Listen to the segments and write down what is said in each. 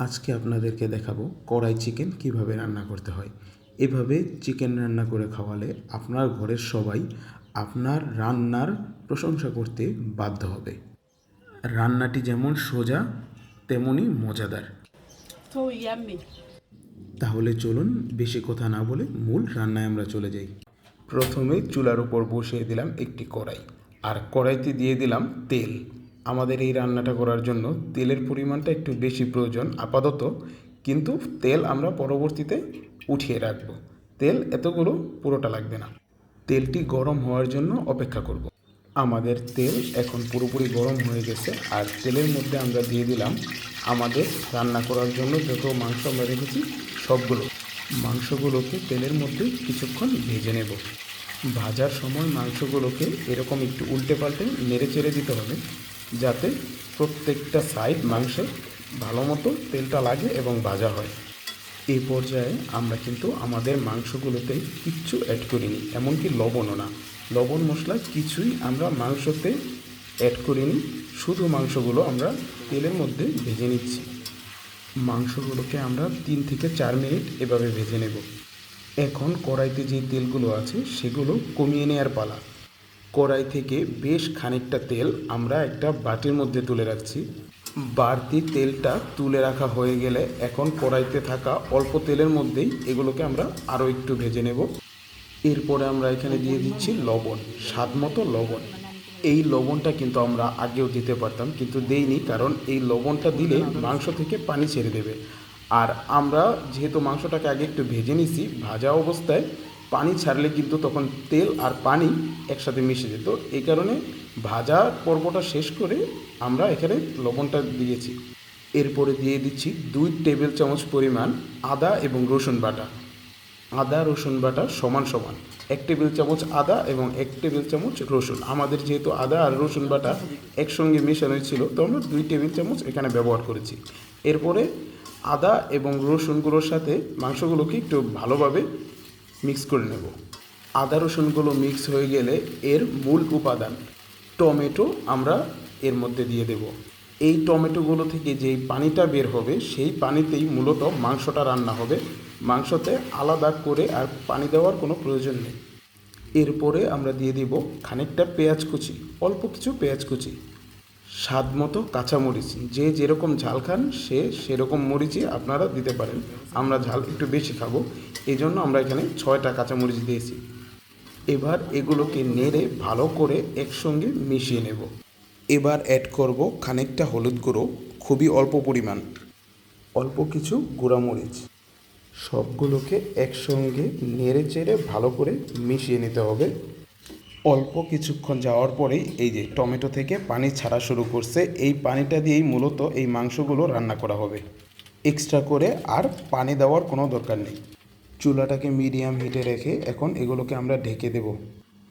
আজকে আপনাদেরকে দেখাবো কড়াই চিকেন কীভাবে রান্না করতে হয়। এভাবে চিকেন রান্না করে খাওয়ালে আপনার ঘরের সবাই আপনার রান্নার প্রশংসা করতে বাধ্য হবে। রান্নাটি যেমন সোজা তেমনই মজাদার। তাহলে চলুন বেশি কথা না বলে মূল রান্নায় আমরা চলে যাই। প্রথমে চুলার উপর বসিয়ে দিলাম একটি কড়াই। আর কড়াইতে দিয়ে দিলাম তেল। আমাদের এই রান্নাটা করার জন্য তেলের পরিমাণটা একটু বেশি প্রয়োজন, আপাতত। কিন্তু তেল আমরা পরবর্তীতে উঠিয়ে রাখব। তেল এতগুলো পুরোটা লাগবে না। তেলটি গরম হওয়ার জন্য অপেক্ষা করব। আমাদের তেল এখন পুরোপুরি গরম হয়ে গেছে আর তেলের মধ্যে আমরা দিয়ে দিলাম আমাদের রান্না করার জন্য যত মাংস আমরা রেখেছি সবগুলো। মাংসগুলোকে তেলের মধ্যে কিছুক্ষণ ভেজে নেব। ভাজার সময় মাংসগুলোকে এরকম একটু উল্টে পাল্টে নেড়ে চেড়ে দিতে হবে। যাতে প্রত্যেকটা সাইড মাংসে ভালো মতো তেলটা লাগে এবং ভাজা হয়। এই পর্যায়ে আমরা কিন্তু আমাদের মাংসগুলোতে কিচ্ছু অ্যাড করিনি, এমনকি লবণও না। লবণ মশলা কিছুই আমরা মাংসতে অ্যাড করিনি, শুধু মাংসগুলো আমরা তেলের মধ্যে ভেজে নিচ্ছি। মাংসগুলোকে আমরা তিন থেকে চার মিনিট এভাবে ভেজে নেব। এখন কড়াইতে যে তেলগুলো আছে, সেগুলো কমিয়ে নেওয়ার পালা। কড়াই থেকে বেশ খানিকটা তেল আমরা একটা বাটির মধ্যে তুলে রাখছি। বাড়তি তেলটা তুলে রাখা হয়ে গেলে এখন কড়াইতে থাকা অল্প তেলের মধ্যেই এগুলোকে আমরা আরও একটু ভেজে নেব। এরপরে আমরা এখানে দিয়ে দিচ্ছি লবণ, স্বাদ মতো লবণ। এই লবণটা কিন্তু আমরা আগেও দিতে পারতাম, কিন্তু দেইনি, কারণ এই লবণটা দিলে মাংস থেকে পানি ছেড়ে দেবে। আর আমরা যেহেতু মাংসটাকে আগে একটু ভেজে নিছি, ভাজা অবস্থায় পানি ছাড়লে কিন্তু তখন তেল আর পানি একসাথে মিশে যেত। এই কারণে ভাজা পর্বটা শেষ করে আমরা এখানে লবণটা দিয়েছি। এরপরে দিয়ে দিচ্ছি দুই টেবিল চামচ পরিমাণ আদা এবং রসুন বাটা। আদা, রসুন বাটা সমান সমান। এক টেবিল চামচ আদা এবং এক টেবিল চামচ রসুন। আমাদের যেহেতু আদা আর রসুন বাটা একসঙ্গে মেশানো ছিল, তো আমরা দুই টেবিল চামচ এখানে ব্যবহার করেছি। এরপরে আদা এবং রসুনগুলোর সাথে মাংসগুলোকে একটু ভালোভাবে মিক্স করে নেব। আদা রসুনগুলো মিক্স হয়ে গেলে এর মূল উপাদান টমেটো আমরা এর মধ্যে দিয়ে দেব। এই টমেটোগুলো থেকে যেই পানিটা বের হবে, সেই পানিতেই মূলত মাংসটা রান্না হবে। মাংসতে আলাদা করে আর পানি দেওয়ার কোনো প্রয়োজন নেই। এরপরে আমরা দিয়ে দিব খানিকটা পেঁয়াজ কুচি, অল্প কিছু পেঁয়াজ কুচি। স্বাদ মতো কাঁচামরিচ। যে যেরকম ঝাল খান, সে সেরকম মরিচই আপনারা দিতে পারেন। আমরা ঝাল একটু বেশি খাব। এই জন্য আমরা এখানে ছয়টা কাঁচামরিচ দিয়েছি। এবার এগুলোকে নেড়ে ভালো করে একসঙ্গে মিশিয়ে নেব। এবার অ্যাড করব খানিকটা হলুদ গুঁড়ো, খুবই অল্প পরিমাণ। অল্প কিছু গুঁড়ামরিচ। সবগুলোকে একসঙ্গে নেড়ে চেড়ে ভালো করে মিশিয়ে নিতে হবে। অল্প কিছুক্ষণ যাওয়ার পরেই এই যে টমেটো থেকে পানি ছাড়া শুরু করছে, এই পানিটা দিয়েই মূলত এই মাংসগুলো রান্না করা হবে। এক্সট্রা করে আর পানি দেওয়ার কোনো দরকার নেই। চুলাটাকে মিডিয়াম হিটে রেখে এখন এগুলোকে আমরা ঢেকে দেব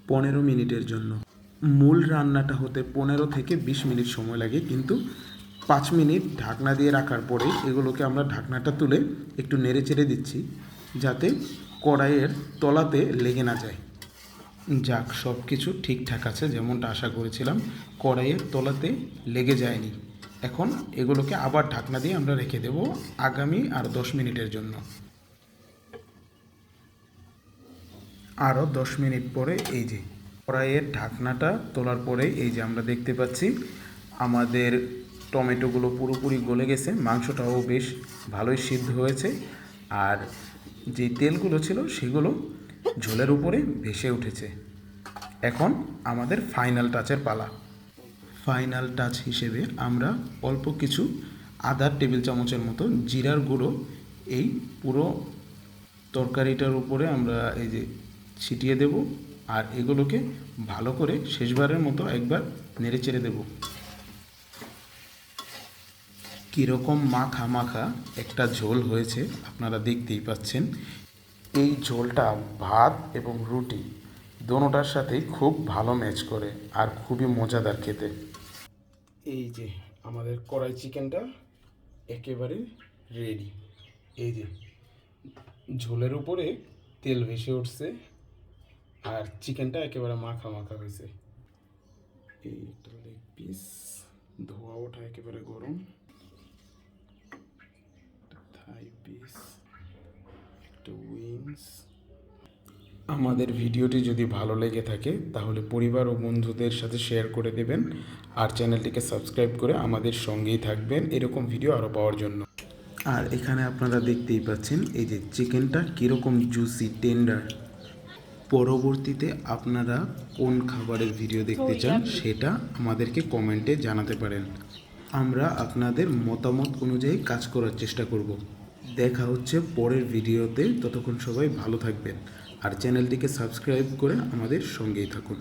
পনেরো মিনিটের জন্য। মূল রান্নাটা হতে পনেরো থেকে বিশ মিনিট সময় লাগে, কিন্তু পাঁচ মিনিট ঢাকনা দিয়ে রাখার পরে এগুলোকে আমরা ঢাকনাটা তুলে একটু নেড়ে চেড়ে দিচ্ছি, যাতে কড়াইয়ের তলাতে লেগে না যায়। যাক সব কিছু ঠিকঠাক আছে, যেমনটা আশা করেছিলাম। কড়াইয়ের তলাতে লেগে যায়নি। এখন এগুলোকে আবার ঢাকনা দিয়ে আমরা রেখে দেব আগামী আর দশ মিনিটের জন্য। আরও দশ মিনিট পরে এই যে কড়াইয়ের ঢাকনাটা তোলার পরে এই যে আমরা দেখতে পাচ্ছি, আমাদের টমেটোগুলো পুরোপুরি গলে গেছে, মাংসটাও বেশ ভালোই সিদ্ধ হয়েছে। আর যে তেলগুলো ছিল সেগুলো ঝোলের উপরে ভেসে উঠেছে। এখন আমাদের ফাইনাল টাচের পালা। ফাইনাল টাচ হিসেবে আমরা অল্প কিছু আদার টেবিল চামচের মতো জিরার গুঁড়ো এই পুরো তরকারিটার উপরে আমরা এই যে ছিটিয়ে দেব আর এগুলোকে ভালো করে শেষবারের মতো একবার নেড়ে চেড়ে দেবো। কীরকম মাখা মাখা একটা ঝোল হয়েছে আপনারা দেখতেই পাচ্ছেন। এই ঝোলটা ভাত এবং রুটি দোনোটার সাথেই খুব ভালো ম্যাচ করে আর খুবই মজাদার খেতে। এই যে আমাদের কড়াই চিকেনটা একেবারে রেডি এই যে ঝোলের উপরে তেল ভেসে উঠছে আর চিকেনটা একেবারে মাখা মাখা হয়েছে। এই একটা লেগ পিস ধোয়া ওঠা একেবারে গরম। থাই পিস একটা উইংস আমাদের ভিডিওটি যদি ভালো লেগে থাকে তাহলে পরিবার ও বন্ধুদের সাথে শেয়ার করে দেবেন। আর চ্যানেলটিকে সাবস্ক্রাইব করে আমাদের সঙ্গেই থাকবেন। এরকম ভিডিও আরও পাওয়ার জন্য। আর এখানে আপনারা দেখতেই পাচ্ছেন এই যে চিকেনটা কীরকম জুসি টেন্ডার পরবর্তীতে আপনারা কোন খাবারের ভিডিও দেখতে চান সেটা আমাদেরকে কমেন্টে জানাতে পারেন। আমরা আপনাদের মতামত অনুযায়ী কাজ করার চেষ্টা করব। দেখা হচ্ছে পরের ভিডিওতে। ততক্ষণ সবাই ভালো থাকবেন। আর চ্যানেলটিকে সাবস্ক্রাইব করে আমাদের সঙ্গেই থাকুন।